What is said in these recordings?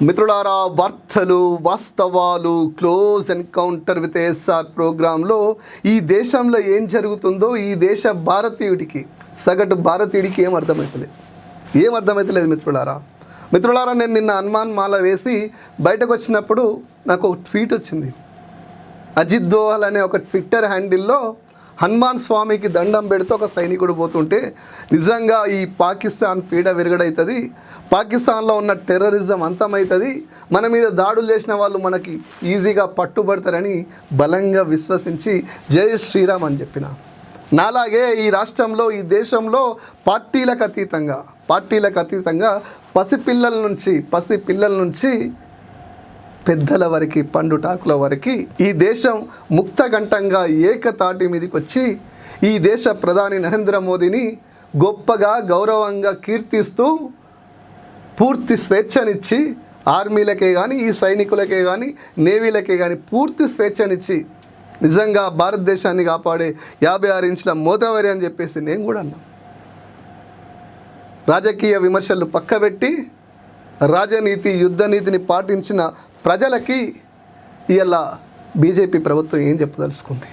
మిత్రులారా వార్తలు వాస్తవాలు క్లోజ్ ఎన్కౌంటర్ విత్ ఎస్ఆర్ ప్రోగ్రాంలో ఈ దేశంలో ఏం జరుగుతుందో ఈ దేశ భారతీయుడికి సగటు భారతీయుడికి ఏం అర్థమవుతలేదు ఏం అర్థమవుతలేదు మిత్రులారా? మిత్రులారా నేను నిన్న హనుమాన్ మాల వేసి బయటకు వచ్చినప్పుడు నాకు ఒక ట్వీట్ వచ్చింది. అజిత్ దోహల్ అనే ఒక ట్విట్టర్ హ్యాండిల్లో హనుమాన్ స్వామికి దండం పెడితే ఒక సైనికుడు పోతుంటే నిజంగా ఈ పాకిస్తాన్ పీడ విరగడవుతుంది పాకిస్తాన్లో ఉన్న టెర్రరిజం అంతమవుతుంది మన మీద దాడులు చేసిన వాళ్ళు మనకి ఈజీగా పట్టుబడతారని బలంగా విశ్వసించి జై శ్రీరామ్ అని చెప్పిన. నాలాగే ఈ రాష్ట్రంలో ఈ దేశంలో పార్టీలకు అతీతంగా పార్టీలకు అతీతంగా పసిపిల్లల నుంచి పసి పిల్లల నుంచి పెద్దల వరకు పండుటాకుల వరకు ఈ దేశం ముక్తఘంటంగా ఏకతాటి మీదకి వచ్చి ఈ దేశ ప్రధాని నరేంద్ర మోదీని గొప్పగా గౌరవంగా కీర్తిస్తూ పూర్తి స్వేచ్ఛనిచ్చి ఆర్మీలకే కానీ ఈ సైనికులకే కానీ నేవీలకే కానీ పూర్తి స్వేచ్ఛనిచ్చి నిజంగా భారతదేశాన్ని కాపాడే యాభై ఆరు ఇంచుల మోతవరి అని చెప్పేసి నేను కూడా అన్నా. రాజకీయ విమర్శలు పక్కబెట్టి రాజనీతి యుద్ధ నీతిని పాటించిన ప్రజలకి ఇలా బీజేపీ ప్రభుత్వం ఏం చెప్పదలుచుకుంది?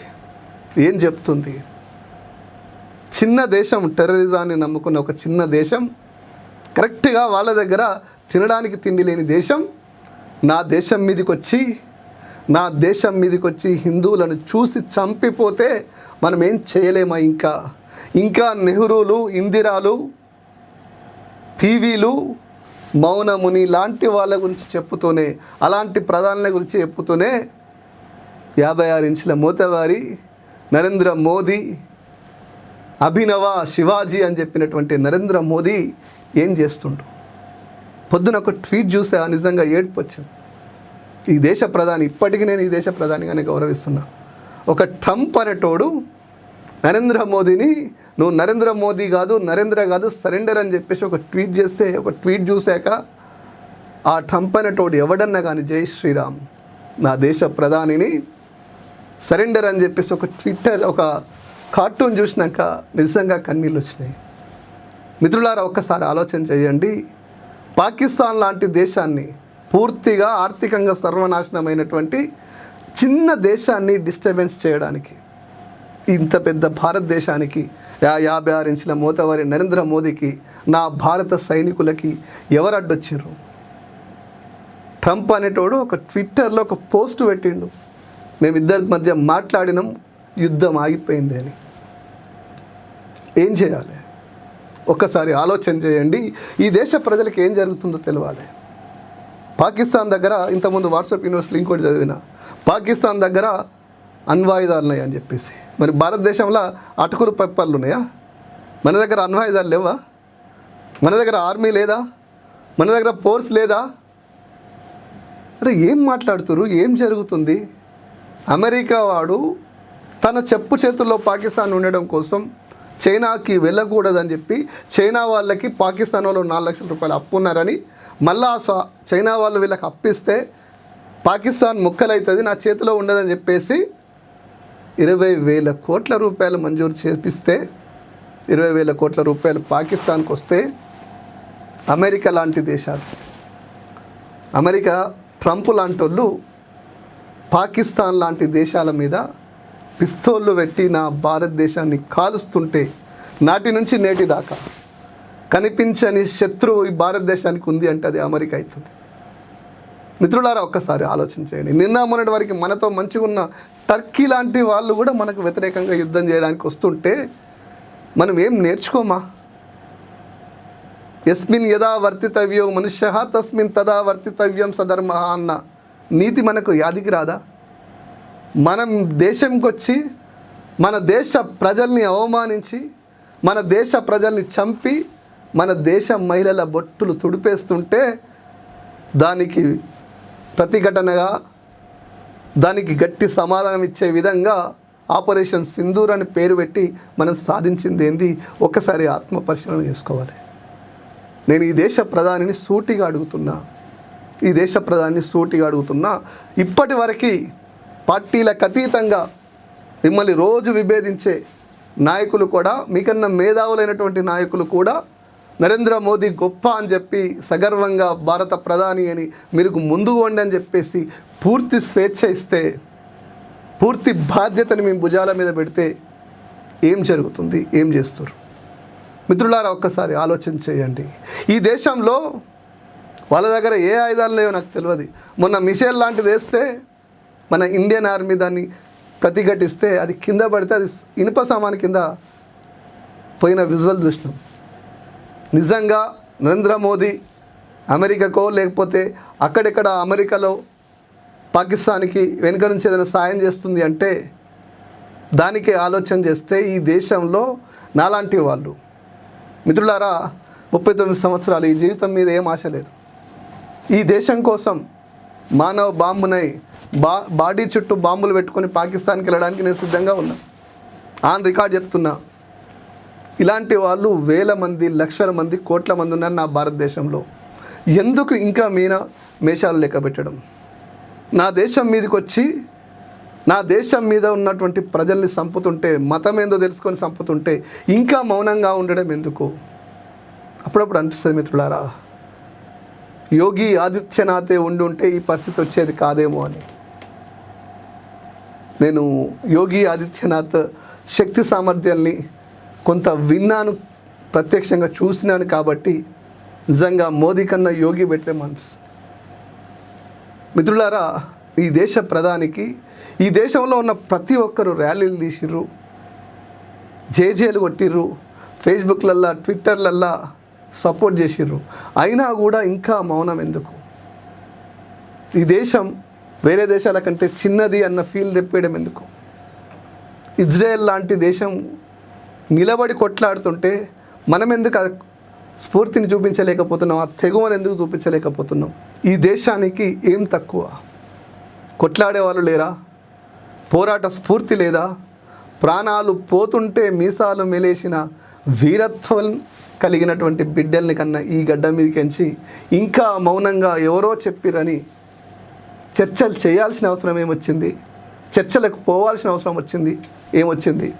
ఏం చెప్తుంది? చిన్న దేశం టెర్రరిజాన్ని నమ్ముకున్న ఒక చిన్న దేశం కరెక్ట్గా వాళ్ళ దగ్గర తినడానికి తిండి లేని దేశం నా దేశం మీదకి వచ్చి నా దేశం మీదకి వచ్చి హిందువులను చూసి చంపిపోతే మనం ఏం చేయలేమా ఇంకా? ఇంకా నెహ్రూలు ఇందిరాలు పీవీలు మౌనముని లాంటి వాళ్ళ గురించి చెప్పుతూనే అలాంటి ప్రధానుల గురించి చెప్పుతూనే యాభై ఆరు ఇంచుల మూతవారి నరేంద్ర మోదీ అభినవ శివాజీ అని చెప్పినటువంటి నరేంద్ర మోదీ ఏం చేస్తుండు? పొద్దున ఒక ట్వీట్ చూసా నిజంగా ఏడుపు వచ్చింది. ఈ దేశ ప్రధాని ఇప్పటికీ నేను ఈ దేశ ప్రధానిగానే గౌరవిస్తున్నా. ఒక ట్రంప్ అనేటోడు నరేంద్ర మోదీని నువ్వు నరేంద్ర మోదీ కాదు నరేంద్ర కాదు సరెండర్ అని చెప్పేసి ఒక ట్వీట్ చేస్తే ఒక ట్వీట్ చూశాక ఆ ట్రంప్ అనేటోడు ఎవడన్నా కానీ జై శ్రీరామ్ నా దేశ ప్రధానిని సరెండర్ అని చెప్పేసి ఒక ట్విట్టర్ ఒక కార్టూన్ చూసినాక నిజంగా కన్నీళ్ళు వచ్చినాయి. మిత్రులారా ఒక్కసారి ఆలోచన చేయండి. పాకిస్తాన్ లాంటి దేశాన్ని పూర్తిగా ఆర్థికంగా సర్వనాశనమైనటువంటి చిన్న దేశాన్ని డిస్టర్బెన్స్ చేయడానికి ఇంత పెద్ద భారతదేశానికి యా యాభై ఆరు ఇంచుల మోతవారి నరేంద్ర మోదీకి నా భారత సైనికులకి ఎవరు అడ్డొచ్చారు? ట్రంప్ అనేటోడు ఒక ట్విట్టర్లో ఒక పోస్ట్ పెట్టిండు. మేమిద్దరి మధ్య మాట్లాడినాం యుద్ధం ఆగిపోయింది అని. ఏం చేయాలి? ఒక్కసారి ఆలోచన చేయండి. ఈ దేశ ప్రజలకు ఏం జరుగుతుందో తెలియాలి పాకిస్తాన్ దగ్గర ఇంతకుముందు వాట్సాప్ యూనివర్సిటీ ఇంకోటి చదివిన పాకిస్తాన్ దగ్గర అణ్వాయుధాలు ఉన్నాయి అని చెప్పేసి. మరి భారతదేశంలో అటుకులు పెప్పర్లు ఉన్నాయా మన దగ్గర అణ్వాయుధాలు లేవా? మన దగ్గర ఆర్మీ లేదా? మన దగ్గర ఫోర్స్ లేదా? అరే ఏం మాట్లాడుతురు? ఏం జరుగుతుంది? అమెరికా వాడు తన చెప్పు చేతుల్లో పాకిస్తాన్ ఉండడం కోసం చైనాకి వెళ్ళకూడదని చెప్పి చైనా వాళ్ళకి పాకిస్తాన్ వాళ్ళు నాలుగు లక్షల రూపాయలు అప్పు ఉన్నారని మళ్ళా ఆ స- చైనా వాళ్ళు వీళ్ళకి అప్పిస్తే పాకిస్తాన్ ముక్కలవుతుంది నా చేతిలో ఉండదని చెప్పేసి ఇరవై వేల కోట్ల రూపాయలు మంజూరు చేపిస్తే ఇరవై వేల కోట్ల రూపాయలు పాకిస్తాన్కి వస్తే అమెరికా లాంటి దేశాలు. అమెరికా ట్రంప్ లాంటి వాళ్ళు పాకిస్తాన్ లాంటి దేశాల మీద పిస్తోళ్ళు పెట్టి నా భారతదేశాన్ని కాలుస్తుంటే నాటి నుంచి నేటి దాకా కనిపించని శత్రువు ఈ భారతదేశానికి ఉంది అంటే అది అమెరికా అవుతుంది. మిత్రులారా ఒక్కసారి ఆలోచన చేయండి. నిన్న మొన్నటి వరకు మనతో మంచిగా ఉన్న టర్కీ లాంటి వాళ్ళు కూడా మనకు వ్యతిరేకంగా యుద్ధం చేయడానికి వస్తుంటే మనం ఏం నేర్చుకోమా? యస్మిన్ యదా వర్తితవ్యో మనుష్య తస్మిన్ తదా వర్తితవ్యం సధర్మ అన్న నీతి మనకు యాదికి రాదా? మనం దేశంకి వచ్చి మన దేశ ప్రజల్ని అవమానించి మన దేశ ప్రజల్ని చంపి మన దేశ మహిళల బొట్టులు తుడిపేస్తుంటే దానికి ప్రతిఘటనగా దానికి గట్టి సమాధానం ఇచ్చే విధంగా ఆపరేషన్ సింధూర్ అని పేరు పెట్టి మనం సాధించింది ఏంది? ఒకసారి ఆత్మ పరిశీలన చేసుకోవాలి. నేను ఈ దేశ ప్రధానిని సూటిగా అడుగుతున్నా. ఈ దేశ ప్రధాని సూటిగా అడుగుతున్నా. ఇప్పటి వరకు పార్టీలకు అతీతంగా మిమ్మల్ని రోజు విభేదించే నాయకులు కూడా మీకన్నా మేధావులైనటువంటి నాయకులు కూడా నరేంద్ర మోదీ గొప్ప అని చెప్పి సగర్వంగా భారత ప్రధాని అని మీరు ముందు వండి అని చెప్పేసి పూర్తి స్వేచ్ఛ ఇస్తే పూర్తి బాధ్యతని మేము భుజాల మీద పెడితే ఏం జరుగుతుంది? ఏం చేస్తారు? మిత్రులారా ఒక్కసారి ఆలోచన చేయండి. ఈ దేశంలో వాళ్ళ దగ్గర ఏ ఆయుధాలు లేవో నాకు తెలియదు. మొన్న మిషేల్ లాంటిది వేస్తే మన ఇండియన్ ఆర్మీ దాన్ని ప్రతిఘటిస్తే అది కింద పడితే అది ఇనుప సామాన్ కింద పోయిన విజువల్ చూసినాం నిజంగా నరేంద్ర మోదీ అమెరికాకో లేకపోతే అక్కడెక్కడ అమెరికాలో పాకిస్తాన్కి వెనుక నుంచి ఏదైనా సాయం చేస్తుంది అంటే దానికి ఆలోచన చేస్తే ఈ దేశంలో నాలాంటి వాళ్ళు. మిత్రులారా ముప్పై తొమ్మిది సంవత్సరాలు ఈ జీవితం మీద ఏం ఆశ లేదు. ఈ దేశం కోసం మానవ బాంబునై బా బాడీ చుట్టూ బాంబులు పెట్టుకొని పాకిస్తాన్కి వెళ్ళడానికి నేను సిద్ధంగా ఉన్నా. ఆన్ రికార్డ్ చెప్తున్నా. ఇలాంటి వాళ్ళు వేల మంది లక్షల మంది కోట్ల మంది ఉన్నారు నా భారతదేశంలో. ఎందుకు ఇంకా మీన మేషాలు లెక్క పెట్టడం? నా దేశం మీదకి వచ్చి నా దేశం మీద ఉన్నటువంటి ప్రజల్ని సంపుతుంటే మతం ఏందో తెలుసుకొని చంపుతుంటే ఇంకా మౌనంగా ఉండడం ఎందుకు? అప్పుడప్పుడు అనిపిస్తుంది మిత్రులారా యోగి ఆదిత్యనాథే ఉండి ఉంటే ఈ పరిస్థితి వచ్చేది కాదేమో అని. నేను యోగి ఆదిత్యనాథ్ శక్తి సామర్థ్యాల్ని కొంత విన్నాను ప్రత్యక్షంగా చూసినాను కాబట్టి నిజంగా మోదీ కన్నా యోగి పెట్టే మనసు మిత్రులారా ఈ దేశ ప్రధానికి ఈ దేశంలో ఉన్న ప్రతి ఒక్కరు ర్యాలీలు తీసిర్రు జేజేలు కొట్టిర్రు ఫేస్బుక్లల్లా ట్విట్టర్లల్లా సపోర్ట్ చేసిర్రు. అయినా కూడా ఇంకా మౌనం ఎందుకు? ఈ దేశం వేరే దేశాల కంటే చిన్నది అన్న ఫీల్ తెప్పేయడం ఎందుకు? ఇజ్రాయెల్ లాంటి దేశం నిలబడి కొట్లాడుతుంటే మనం ఎందుకు స్ఫూర్తిని చూపించలేకపోతున్నాం? ఆ తెగువను ఎందుకు చూపించలేకపోతున్నాం? ఈ దేశానికి ఏం తక్కువ? కొట్లాడే వాళ్ళు లేరా? పోరాట స్ఫూర్తి లేదా? ప్రాణాలు పోతుంటే మీసాలు మెలేసిన వీరత్వం కలిగినటువంటి బిడ్డల్ని కన్నా ఈ గడ్డ మీదకించి ఇంకా మౌనంగా ఎవరో చెప్పిరని చర్చలు చేయాల్సిన అవసరం ఏమొచ్చింది? చర్చలకు పోవాల్సిన అవసరం వచ్చింది? ఏమొచ్చింది?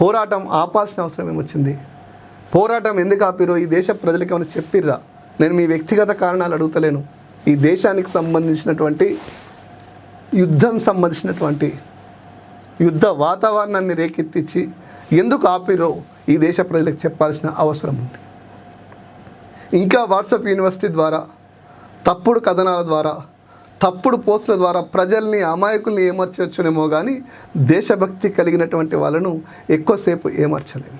పోరాటం ఆపాల్సిన అవసరం ఏమొచ్చింది? పోరాటం ఎందుకు ఆపిరో ఈ దేశ ప్రజలకి ఏమైనా చెప్పిర్రా? నేను మీ వ్యక్తిగత కారణాలు అడుగుతలేను. ఈ దేశానికి సంబంధించినటువంటి యుద్ధం సంబంధించినటువంటి యుద్ధ వాతావరణాన్ని రేకెత్తించి ఎందుకు ఆపిరో ఈ దేశ ప్రజలకు చెప్పాల్సిన అవసరం ఉంది. ఇంకా వాట్సాప్ యూనివర్సిటీ ద్వారా తప్పుడు కథనాల ద్వారా తప్పుడు పోస్టుల ద్వారా ప్రజల్ని అమాయకుల్ని ఏమర్చవచ్చునేమో కానీ దేశభక్తి కలిగినటువంటి వాళ్ళను ఎక్కువసేపు ఏమర్చలేము.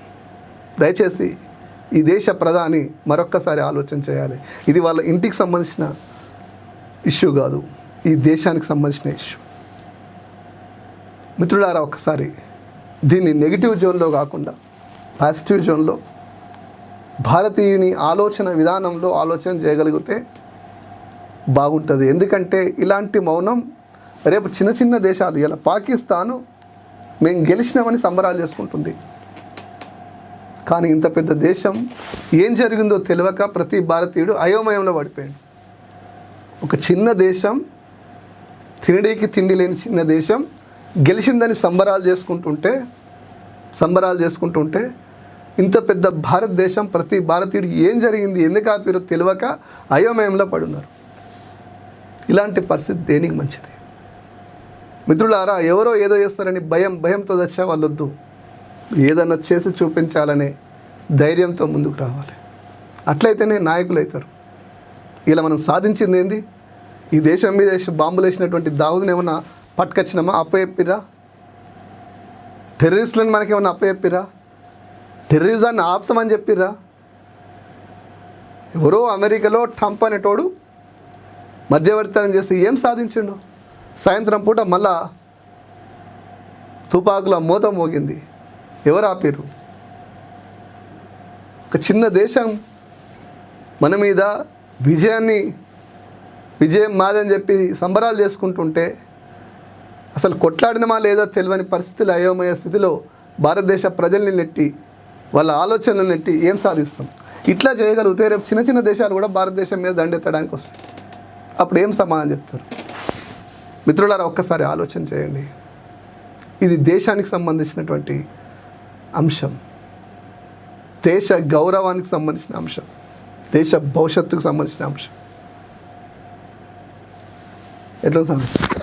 దయచేసి ఈ దేశ ప్రధాని మరొక్కసారి ఆలోచన చేయాలి. ఇది వాళ్ళ ఇంటికి సంబంధించిన ఇష్యూ కాదు. ఈ దేశానికి సంబంధించిన ఇష్యూ. మిత్రులారా ఒక్కసారి దీన్ని నెగిటివ్ జోన్లో కాకుండా పాజిటివ్ జోన్లో భారతీయుని ఆలోచన విధానంలో ఆలోచన చేయగలిగితే బాగుంటుంది. ఎందుకంటే ఇలాంటి మౌనం రేపు చిన్న చిన్న దేశాలు ఇలా పాకిస్తాను మేము గెలిచినామని సంబరాలు చేసుకుంటుంది. కానీ ఇంత పెద్ద దేశం ఏం జరిగిందో తెలియక ప్రతి భారతీయుడు అయోమయంలో పడిపోయాడు. ఒక చిన్న దేశం తినడీకి తిండి లేని చిన్న దేశం గెలిచిందని సంబరాలు చేసుకుంటుంటే సంబరాలు చేసుకుంటుంటే ఇంత పెద్ద భారతదేశం ప్రతి భారతీయుడు ఏం జరిగింది ఎందుకు ఆపిరో తెలియక అయోమయంలో పడున్నారు. ఇలాంటి పరిస్థితి దేనికి మంచిది? మిత్రులారా ఎవరో ఏదో చేస్తారని భయం భయంతో దశ వాళ్ళొద్దు. ఏదన్నా చేసి చూపించాలనే ధైర్యంతో ముందుకు రావాలి. అట్లయితేనే నాయకులు అవుతారు ఇలా మనం సాధించింది ఏంది? ఈ దేశం మీద బాంబులు వేసినటువంటి దావుని ఏమన్నా పట్టుకొచ్చినామా? అప్పచెప్పిరా టెర్రరిస్టులను మనకేమన్నా అప్పచెప్పిరా టెర్రరిజాన్ని ఆపుతామని చెప్పిర్రా? ఎవరో అమెరికాలో ట్రంప్ అనేటోడు మధ్యవర్తనం చేసి ఏం సాధించిండు? సాయంత్రం పూట మళ్ళా తుపాకుల మూత మోగింది. ఎవరు ఆపిర్రు? ఒక చిన్న దేశం మన మీద విజయాన్ని విజయం మాదని చెప్పి సంబరాలు చేసుకుంటుంటే అసలు కొట్లాడినమా లేదా తెలియని పరిస్థితులు అయోమయ స్థితిలో భారతదేశ ప్రజల్ని నెట్టి వాళ్ళ ఆలోచనలు నెట్టి ఏం సాధిస్తాం? ఇట్లా చేయగలిగితే రేపు చిన్న చిన్న దేశాలు కూడా భారతదేశం మీద దండెత్తడానికి వస్తాయి. అప్పుడు ఏం సమాధానం చెప్తారు? మిత్రులారా ఒక్కసారి ఆలోచన చేయండి. ఇది దేశానికి సంబంధించినటువంటి అంశం. దేశ గౌరవానికి సంబంధించిన అంశం. దేశ భవిష్యత్తుకు సంబంధించిన అంశం. ఎట్లా ఉంది